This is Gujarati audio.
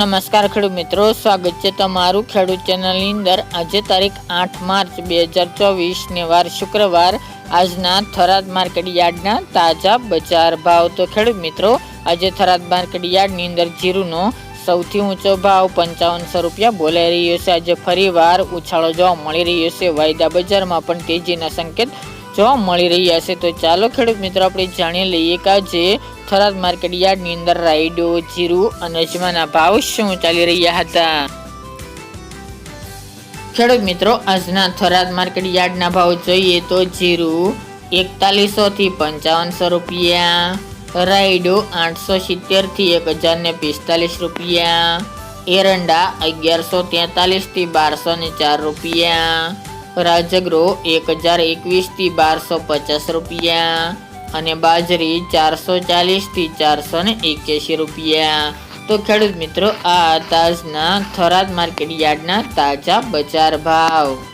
નમસ્કાર ખેડૂત મિત્રો, સ્વાગત છે તમારું ખેડૂત ચેનલની અંદર. આજે તારીખ આઠ માર્ચ બે હજાર ચોવીસને વાર શુક્રવાર. આજના થરાદ માર્કેટ યાર્ડના તાજા બજાર ભાવ. તો ખેડૂત મિત્રો, આજે થરાદ માર્કેટ યાર્ડની અંદર જીરુનો સૌથી ઊંચો ભાવ પંચાવનસો રૂપિયા બોલાઈ રહ્યો છે. આજે ફરીવાર ઉછાળો જોવા મળી રહ્યો છે. વાયદા બજારમાં પણ તેજીના સંકેત જોવા મળી રહ્યા છે, તો ચાલો ખેડૂત મિત્રો આપણે જાણી લઈએ કે આજે થરાદ માર્કેટ યાર્ડની અંદર રાયડો, જીરું અને અજમાના ભાવ શું ચાલી રહ્યા હતા? ખેડૂત મિત્રો, આજના થરાદ માર્કેટ યાર્ડના ભાવ જોઈએ તો જીરું એકતાલીસો થી પંચાવનસો રૂપિયા, રાયડો આઠસો સિત્તેરથી એક હજાર ને પિસ્તાલીસ રૂપિયા, એરંડા અગિયારસો તેતાલીસથી બારસો ને ચાર રૂપિયા રાજગરો એક હજાર એકવીસથી બારસો પચાસ રૂપિયા અને બાજરી ચારસો ચાલીસથી ચારસો ને એક્યાસી રૂપિયા. તો ખેડૂત મિત્રો, આ તાજના થરાદ માર્કેટ યાર્ડના તાજા બજાર ભાવ.